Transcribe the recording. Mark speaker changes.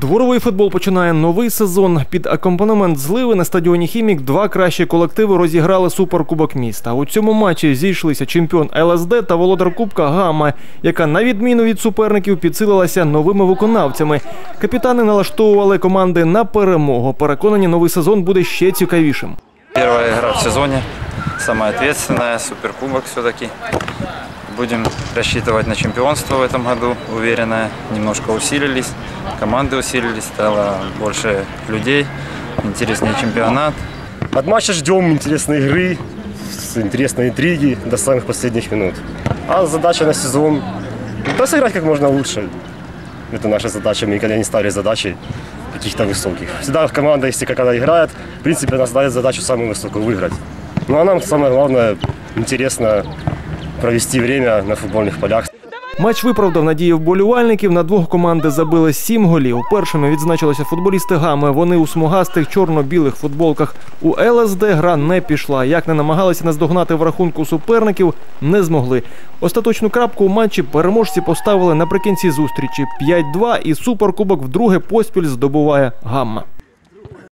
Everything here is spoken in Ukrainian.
Speaker 1: Дворовий футбол починає новий сезон. Під акомпанемент зливи на стадіоні Хімік два кращі колективи розіграли суперкубок міста. У цьому матчі зійшлися чемпіон ЛСД та володар Кубка Гама, яка на відміну від суперників підсилилася новими виконавцями. Капітани налаштовували команди на перемогу. Переконані, новий сезон буде ще цікавішим.
Speaker 2: Первая игра в самая ответственная, суперкубок все-таки. Будем рассчитывать на чемпионство в этом году, уверенно. Немножко усилились, команды усилились, стало больше людей, интереснее чемпионат.
Speaker 3: От матча ждем интересной игры, интересной интриги до самых последних минут. А задача на сезон – да сыграть как можно лучше. Это наша задача, мы никогда не ставили задачи каких-то высоких. Всегда команда, если какая играет, в принципе, она ставит задачу самую высокую – выиграть. Ну а нам самое главное – интересно провести время на футбольных полях.
Speaker 1: Матч виправдав надії вболівальників. На двох команди забили сім голів. Першими відзначилися футболісти Гами. Вони у смугастих чорно-білих футболках. У ЛСД гра не пішла. Як не намагалися наздогнати в рахунку суперників, не змогли. Остаточну крапку у матчі переможці поставили наприкінці зустрічі 5-2 і суперкубок вдруге поспіль здобуває Гамма.